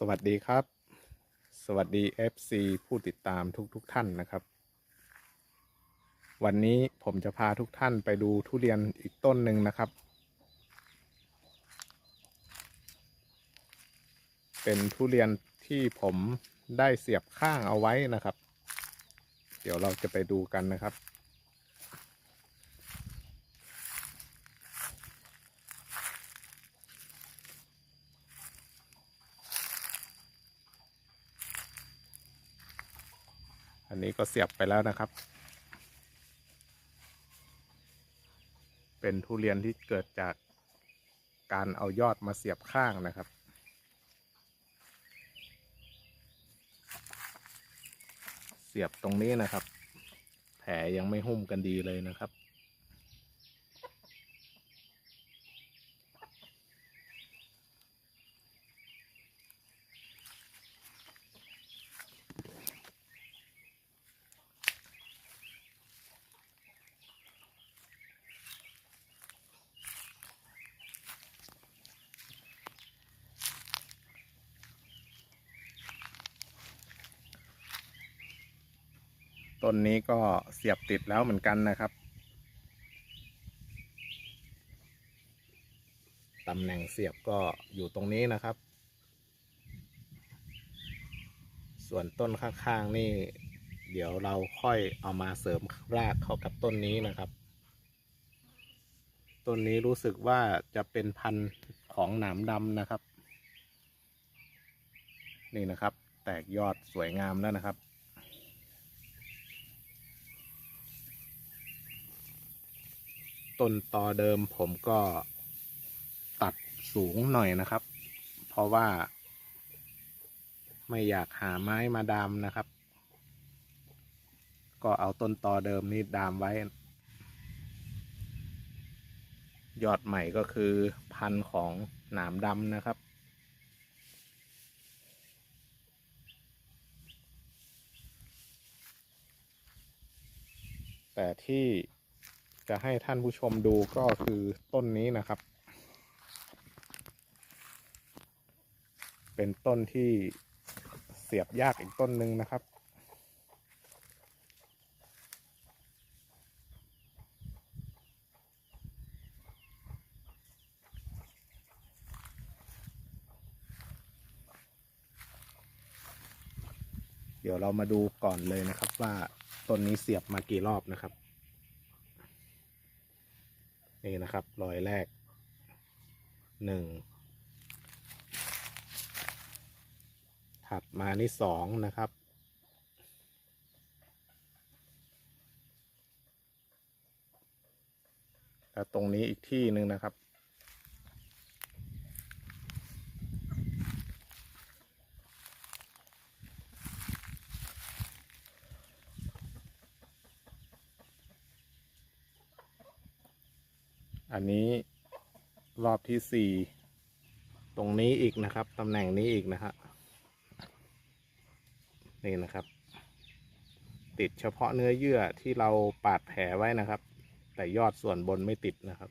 สวัสดีครับ สวัสดี FC ผู้ติดตามทุกๆทท่านนะครับ วันนี้ผมจะพาทุกท่านไปดูทุเรียนอีกต้นหนึ่งนะครับ เป็นทุเรียนที่ผมได้เสียบข้างเอาไว้นะครับ เดี๋ยวเราจะไปดูกันนะครับ อันนี้ก็เสียบไปแล้วนะครับ เป็นทุเรียนที่เกิดจากการเอายอดมาเสียบข้างนะครับ เสียบตรงนี้นะครับ แผลยังไม่หุ้มกันดีเลยนะครับ ต้นนี้ก็เสียบติดแล้วเหมือนกันนะครับตำแหน่งเสียบก็อยู่ตรงนี้นะครับ ส่วนต้นข้างๆนี่ เดี๋ยวเราค่อยเอามาเสริมรากเข้ากับต้นนี้นะครับ ต้นนี้รู้สึกว่าจะเป็นพันธุ์ของหนามดำนะครับ นี่นะครับ แตกยอดสวยงามแล้วนะครับ ต้นตอเดิมผมก็ตัดสูงหน่อยนะครับ เพราะว่า ไม่อยากหาไม้มาดามนะครับ ก็เอาต้นตอเดิมนี่ดามไว้ ยอดใหม่ก็คือพันธุ์ของหนามดำนะครับแต่ที่ จะให้ท่านผู้ชมดูก็คือต้นนี้นะครับ เป็นต้นที่เสียบยากอีกต้นหนึ่งนะครับ เดี๋ยวเรามาดูก่อนเลยนะครับว่าต้นนี้เสียบมากี่รอบนะครับ นี่นะครับรอยแรกหนึ่งถัดมานี่สองนะครับ แล้วตรงนี้อีกที่หนึ่งนะครับ อันนี้รอบที่สี่ตรงนี้อีกนะครับตำแหน่งนี้อีกนะฮะนี่นะครับ ติดเฉพาะเนื้อเยื่อที่เราปาดแผลไว้นะครับ แต่ยอดส่วนบนไม่ติดนะครับ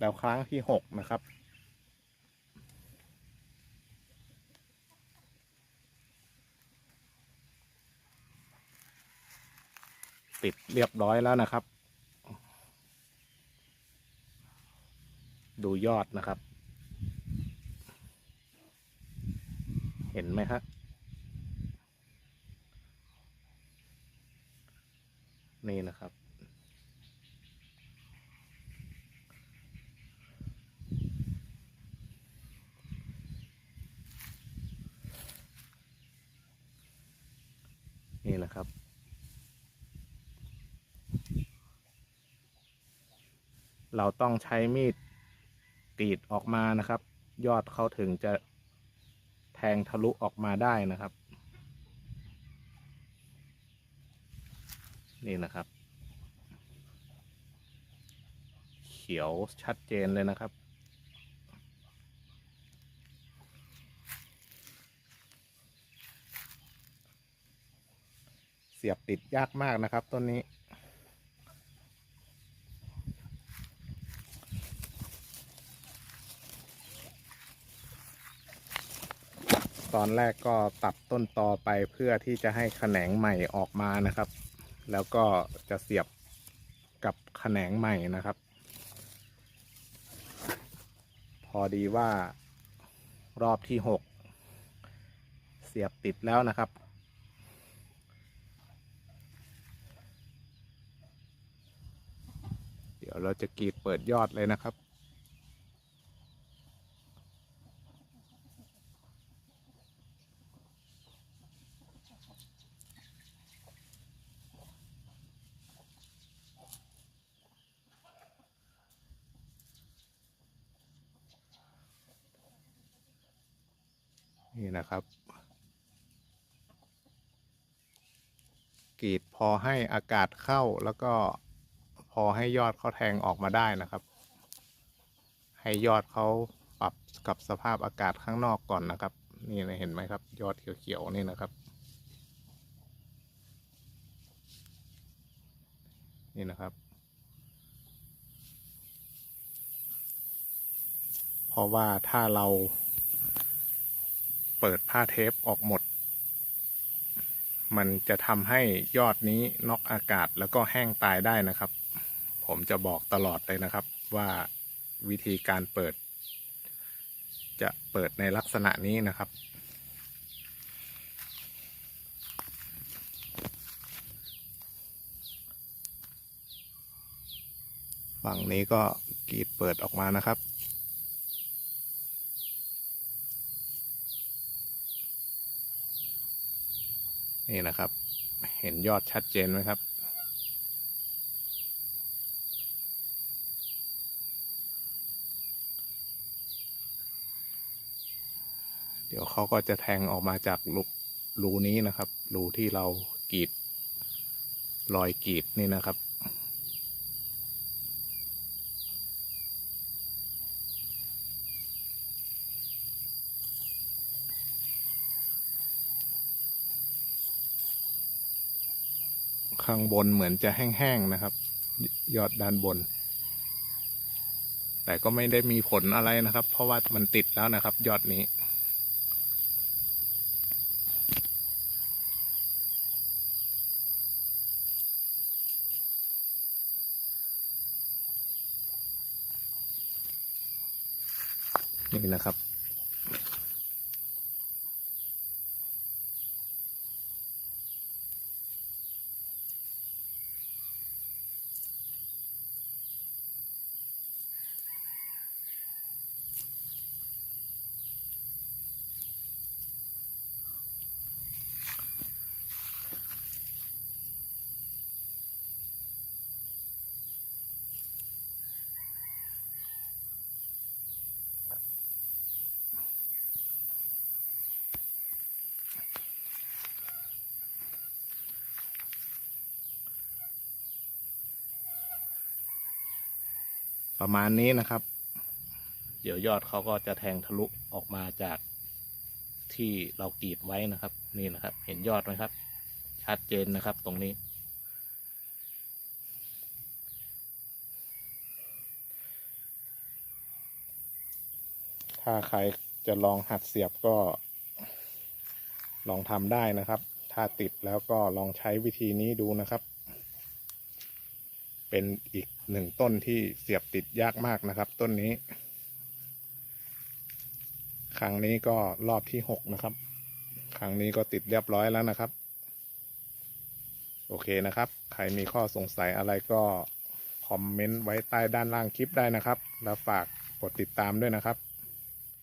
แล้วครั้งที่หกนะครับติดเรียบร้อยแล้วนะครับ ดูยอดนะครับ เห็นไหมฮะนี่นะครับ นี่นะครับเราต้องใช้มีด กรีดออกมานะครับ ยอดเขาถึงจะแทงทะลุออกมาได้นะครับ นี่นะครับ เขียวชัดเจนเลยนะครับเสียบติดยากมากนะครับต้นนี้ ตอนแรกก็ตัดต้นตอไปเพื่อที่จะให้แขนงใหม่ออกมานะครับ แล้วก็จะเสียบกับแขนงใหม่นะครับ พอดีว่ารอบที่หกเสียบติดแล้วนะครับ เดี๋ยวเราจะกรีดเปิดยอดเลยนะครับ นี่นะครับกรีดพอให้อากาศเข้าแล้วก็พอให้ยอดเขาแทงออกมาได้นะครับ ให้ยอดเขาปรับกับสภาพอากาศข้างนอกก่อนนะครับ นี่นะเห็นไหมครับ ยอดเขียวๆนี่นะครับ นี่นะครับ เพราะว่าถ้าเรา เปิดผ้าเทปออกหมด มันจะทำให้ยอดนี้น็อกอากาศแล้วก็แห้งตายได้นะครับ ผมจะบอกตลอดเลยนะครับว่าวิธีการเปิด จะเปิดในลักษณะนี้นะครับ ฝั่งนี้ก็กรีดเปิดออกมานะครับ นี่นะครับ เห็นยอดชัดเจนไหมครับ เดี๋ยวเขาก็จะแทงออกมาจากรูรูนี้นะครับ รูที่เรากรีด รอยกรีดนี่นะครับ ข้างบนเหมือนจะแห้งๆนะครับ ยอดด้านบน แต่ก็ไม่ได้มีผลอะไรนะครับ เพราะว่ามันติดแล้วนะครับ ยอดนี้ นี่นะครับ ประมาณนี้นะครับ เดี๋ยวยอดเขาก็จะแทงทะลุออกมาจากที่เรากรีดไว้นะครับ นี่นะครับ เห็นยอดไหมครับ ชัดเจนนะครับตรงนี้ ถ้าใครจะลองหัดเสียบก็ ลองทำได้นะครับ ถ้าติดแล้วก็ลองใช้วิธีนี้ดูนะครับ เป็นอีก หนึ่งต้นที่เสียบติดยากมากนะครับ ต้นนี้ ครั้งนี้ก็รอบที่หกนะครับ ครั้งนี้ก็ติดเรียบร้อยแล้วนะครับ โอเคนะครับ ใครมีข้อสงสัยอะไรก็คอมเมนต์ไว้ใต้ด้านล่างคลิปได้นะครับ แล้วฝากกดติดตามด้วยนะครับ